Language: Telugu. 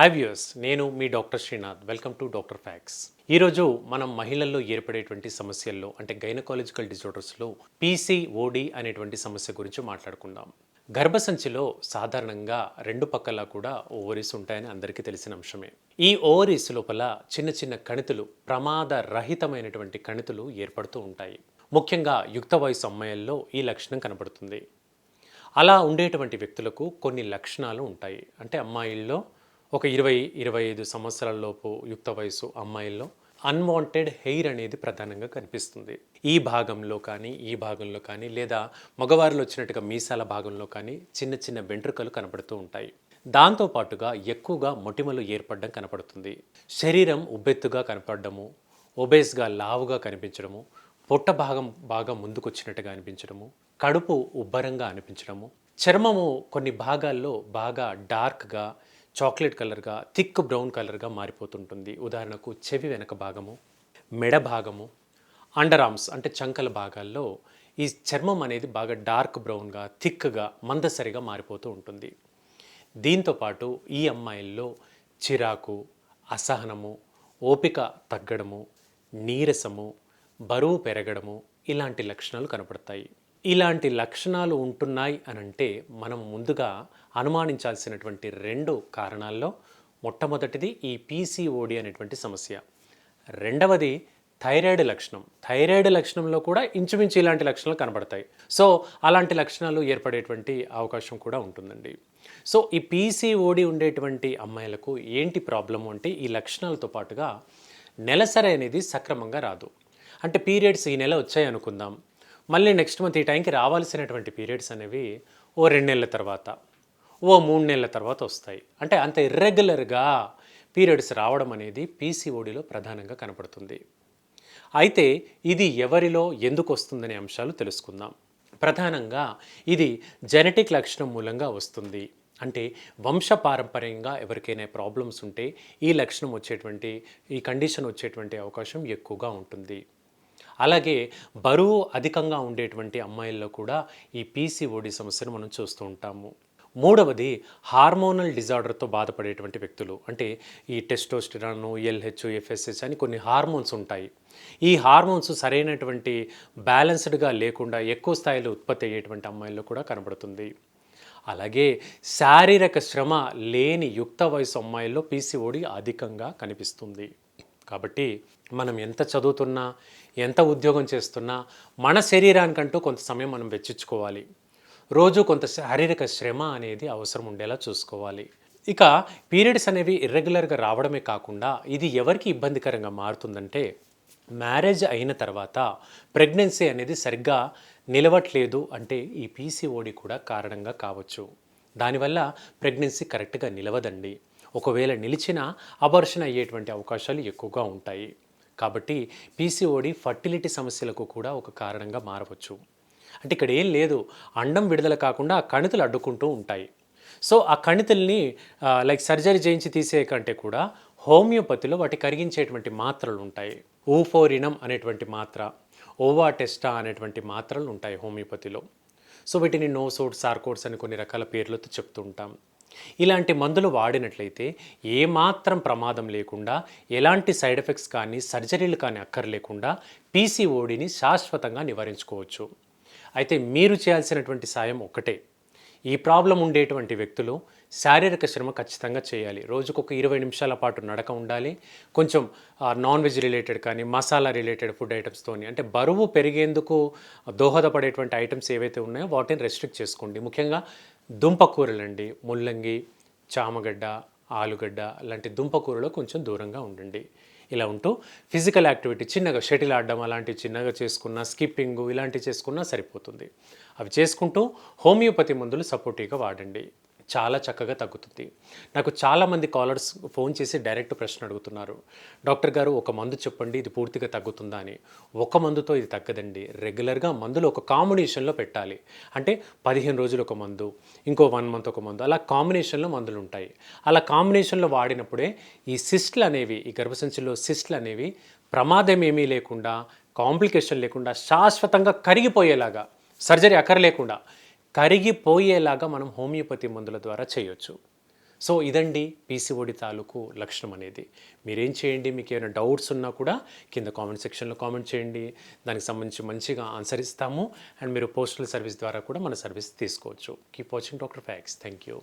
హాయ్ వ్యూయర్స్ నేను మీ doctor Srinath. Welcome to doctor facts ఈరోజు మనం మహిళల్లో ఏర్పడేటువంటి సమస్యల్లో అంటే గైనకాలజికల్ డిజార్డర్స్లో పీసీఓడి అనేటువంటి సమస్య గురించి మాట్లాడుకుందాం. గర్భసంచిలో సాధారణంగా రెండు పక్కలా కూడా ఓవరీస్ ఉంటాయని అందరికీ తెలిసిన అంశమే. ఈ ఓవరీస్ లోపల చిన్న చిన్న కణితులు ప్రమాద రహితమైనటువంటి కణితులు ఏర్పడుతూ ఉంటాయి. ముఖ్యంగా యుక్త వయసు అమ్మాయిల్లో ఈ లక్షణం కనబడుతుంది. అలా ఉండేటువంటి వ్యక్తులకు కొన్ని లక్షణాలు ఉంటాయి. అంటే అమ్మాయిల్లో ఒక ఇరవై ఇరవై ఐదు సంవత్సరాలలోపు యుక్త వయసు అమ్మాయిల్లో అన్వాంటెడ్ హెయిర్ అనేది ప్రధానంగా కనిపిస్తుంది. ఈ భాగంలో కానీ ఈ భాగంలో కానీ లేదా మగవారిలో వచ్చినట్టుగా మీసాల భాగంలో కానీ చిన్న చిన్న వెంట్రుకలు కనపడుతూ ఉంటాయి. దాంతో పాటుగా ఎక్కువగా మొటిమలు ఏర్పడడం కనపడుతుంది. శరీరం ఉబ్బెత్తుగా కనపడము ఒబేస్గా లావుగా కనిపించడము పొట్ట భాగం బాగా ముందుకొచ్చినట్టుగా అనిపించడము కడుపు ఉబ్బరంగా అనిపించడము చర్మము కొన్ని భాగాల్లో బాగా డార్క్గా చాక్లెట్ కలర్గా థిక్ బ్రౌన్ కలర్గా మారిపోతుంటుంది. ఉదాహరణకు చెవి వెనక భాగము మెడ భాగము అండర్ ఆర్మ్స్ అంటే చంకల భాగాల్లో ఈ చర్మం అనేది బాగా డార్క్ బ్రౌన్గా థిక్గా మందసరిగా మారిపోతూ ఉంటుంది. దీంతో పాటు ఈ అమ్మాయిల్లో చిరాకు అసహనము ఓపిక తగ్గడము నీరసము బరువు పెరగడము ఇలాంటి లక్షణాలు కనపడతాయి. ఇలాంటి లక్షణాలు ఉంటున్నాయి అని అంటే మనం ముందుగా అనుమానించాల్సినటువంటి రెండు కారణాల్లో మొట్టమొదటిది ఈ పీసీఓడి అనేటువంటి సమస్య. రెండవది థైరాయిడ్ లక్షణం. థైరాయిడ్ లక్షణంలో కూడా ఇంచుమించు ఇలాంటి లక్షణాలు కనబడతాయి. సో అలాంటి లక్షణాలు ఏర్పడేటువంటి అవకాశం కూడా ఉంటుందండి. సో ఈ పీసీఓడి ఉండేటువంటి అమ్మాయిలకు ఏంటి ప్రాబ్లం అంటే ఈ లక్షణాలతో పాటుగా నెలసరి అనేది సక్రమంగా రాదు. అంటే పీరియడ్స్ ఈ నెల వచ్చాయి అనుకుందాం మళ్ళీ నెక్స్ట్ మంత్ ఈ టైంకి రావాల్సినటువంటి పీరియడ్స్ అనేవి ఓ రెండు నెలల తర్వాత ఓ మూడు నెలల తర్వాత వస్తాయి. అంటే అంత ఇర్రెగ్యులర్గా పీరియడ్స్ రావడం అనేది పీసీఓడిలో ప్రధానంగా కనపడుతుంది. అయితే ఇది ఎవరిలో ఎందుకు వస్తుందనే అంశాలు తెలుసుకుందాం. ప్రధానంగా ఇది జెనెటిక్ లక్షణం మూలంగా వస్తుంది. అంటే వంశపారంపర్యంగా ఎవరికైనా ప్రాబ్లమ్స్ ఉంటే ఈ లక్షణం వచ్చేటువంటి ఈ కండిషన్ వచ్చేటువంటి అవకాశం ఎక్కువగా ఉంటుంది. అలాగే బరువు అధికంగా ఉండేటువంటి అమ్మాయిల్లో కూడా ఈ పీసీఓడి సమస్యను మనం చూస్తూ ఉంటాము. మూడవది హార్మోనల్ డిజార్డర్తో బాధపడేటువంటి వ్యక్తులు. అంటే ఈ టెస్టోస్టిరాన్ ఎల్హెచ్ ఎఫ్ఎస్హెచ్ అని కొన్ని హార్మోన్స్ ఉంటాయి. ఈ హార్మోన్స్ సరైనటువంటి బ్యాలెన్స్డ్గా లేకుండా ఎక్కువ స్థాయిలో ఉత్పత్తి అయ్యేటువంటి అమ్మాయిల్లో కూడా కనబడుతుంది. అలాగే శారీరక శ్రమ లేని యుక్త వయసు అమ్మాయిల్లో పీసీఓడి అధికంగా కనిపిస్తుంది. కాబట్టి మనం ఎంత చదువుతున్నా ఎంత ఉద్యోగం చేస్తున్నా మన శరీరానికంటూ కొంత సమయం మనం వెచ్చించుకోవాలి. రోజు కొంత శారీరక శ్రమ అనేది అవసరం ఉండేలా చూసుకోవాలి. ఇక పీరియడ్స్ అనేవి ఇర్రెగ్యులర్గా రావడమే కాకుండా ఇది ఎవరికి ఇబ్బందికరంగా మారుతుందంటే మ్యారేజ్ అయిన తర్వాత ప్రెగ్నెన్సీ అనేది సరిగ్గా నిలవట్లేదు అంటే ఈ పీసీఓడి కూడా కారణంగా కావచ్చు. దానివల్ల ప్రెగ్నెన్సీ కరెక్ట్గా నిలవదండి. ఒకవేళ నిలిచినా అబర్షన్ అయ్యేటువంటి అవకాశాలు ఎక్కువగా ఉంటాయి. కాబట్టి పీసీఓడి ఫర్టిలిటీ సమస్యలకు కూడా ఒక కారణంగా మారవచ్చు. అంటే ఇక్కడ ఏం లేదు అండం విడుదల కాకుండా ఆ కణితులు అడ్డుకుంటూ ఉంటాయి. సో ఆ కణితుల్ని లైక్ సర్జరీ చేయించి తీసే కంటే కూడా హోమియోపతిలో వాటి కరిగించేటువంటి మాత్రలు ఉంటాయి. ఊఫోరినం అనేటువంటి మాత్ర ఓవా టెస్టా అనేటువంటి మాత్రలు ఉంటాయి హోమియోపతిలో. సో వీటిని నోసోడ్ సార్కోడ్స్ అని కొన్ని రకాల పేర్లతో చెప్తుంటాం. ఇలాంటి మందులు వాడినట్లయితే ఏమాత్రం ప్రమాదం లేకుండా ఎలాంటి సైడ్ ఎఫెక్ట్స్ కానీ సర్జరీలు కానీ అక్కర్లేకుండా పీసీఓడిని శాశ్వతంగా నివారించుకోవచ్చు. అయితే మీరు చేయాల్సినటువంటి సాయం ఒక్కటే ఈ ప్రాబ్లం ఉండేటువంటి వ్యక్తులు శారీరక శ్రమ ఖచ్చితంగా చేయాలి. రోజుకు ఒక ఇరవై నిమిషాల పాటు నడక ఉండాలి. కొంచెం నాన్ వెజ్ రిలేటెడ్ కానీ మసాలా రిలేటెడ్ ఫుడ్ ఐటమ్స్తోని అంటే బరువు పెరిగేందుకు దోహదపడేటువంటి ఐటమ్స్ ఏవైతే ఉన్నాయో వాటిని రెస్ట్రిక్ట్ చేసుకోండి. ముఖ్యంగా దుంపకూరలండి ముల్లంగి చామగడ్డ ఆలుగడ్డ లాంటి దుంపకూరలో కొంచెం దూరంగా ఉండండి. ఇలా ఉంటూ ఫిజికల్ యాక్టివిటీ చిన్నగా షటిల్ ఆడడం అలాంటివి చిన్నగా చేసుకున్నా స్కిప్పింగ్ ఇలాంటివి చేసుకున్నా సరిపోతుంది. అవి చేసుకుంటూ హోమియోపతి మందులు సపోర్టివ్గా వాడండి. చాలా చక్కగా తగ్గుతుంది. నాకు చాలామంది కాలర్స్ ఫోన్ చేసి డైరెక్ట్ ప్రశ్న అడుగుతున్నారు. డాక్టర్ గారు ఒక మందు చెప్పండి ఇది పూర్తిగా తగ్గుతుందా అని. ఒక మందుతో ఇది తగ్గదండి. రెగ్యులర్గా మందులు ఒక కాంబినేషన్లో పెట్టాలి. అంటే పదిహేను రోజులు ఒక మందు ఇంకో వన్ మంత్ ఒక మందు అలా కాంబినేషన్లో మందులు ఉంటాయి అలా కాంబినేషన్లో వాడినప్పుడే ఈ సిస్ట్లు అనేవి ఈ గర్భసంచిలో సిస్ట్లు అనేవి ప్రమాదం ఏమీ లేకుండా కాంప్లికేషన్ లేకుండా శాశ్వతంగా కరిగిపోయేలాగా సర్జరీ అక్కర్లేకుండా కరిగిపోయేలాగా మనం హోమియోపతి మందుల ద్వారా చేయొచ్చు. సో ఇదండి పీసీఓడి తాలూకు లక్షణం అనేది. మీరేం చేయండి? మీకు ఏమైనా డౌట్స్ ఉన్నా కూడా కింద కామెంట్ సెక్షన్లో కామెంట్ చేయండి. దానికి సంబంధించి మంచిగా ఆన్సర్ ఇస్తాము. అండ్ మీరు పోస్టల్ సర్వీస్ ద్వారా కూడా మన సర్వీస్ తీసుకోవచ్చు. Keep watching doctor facts. Thank you.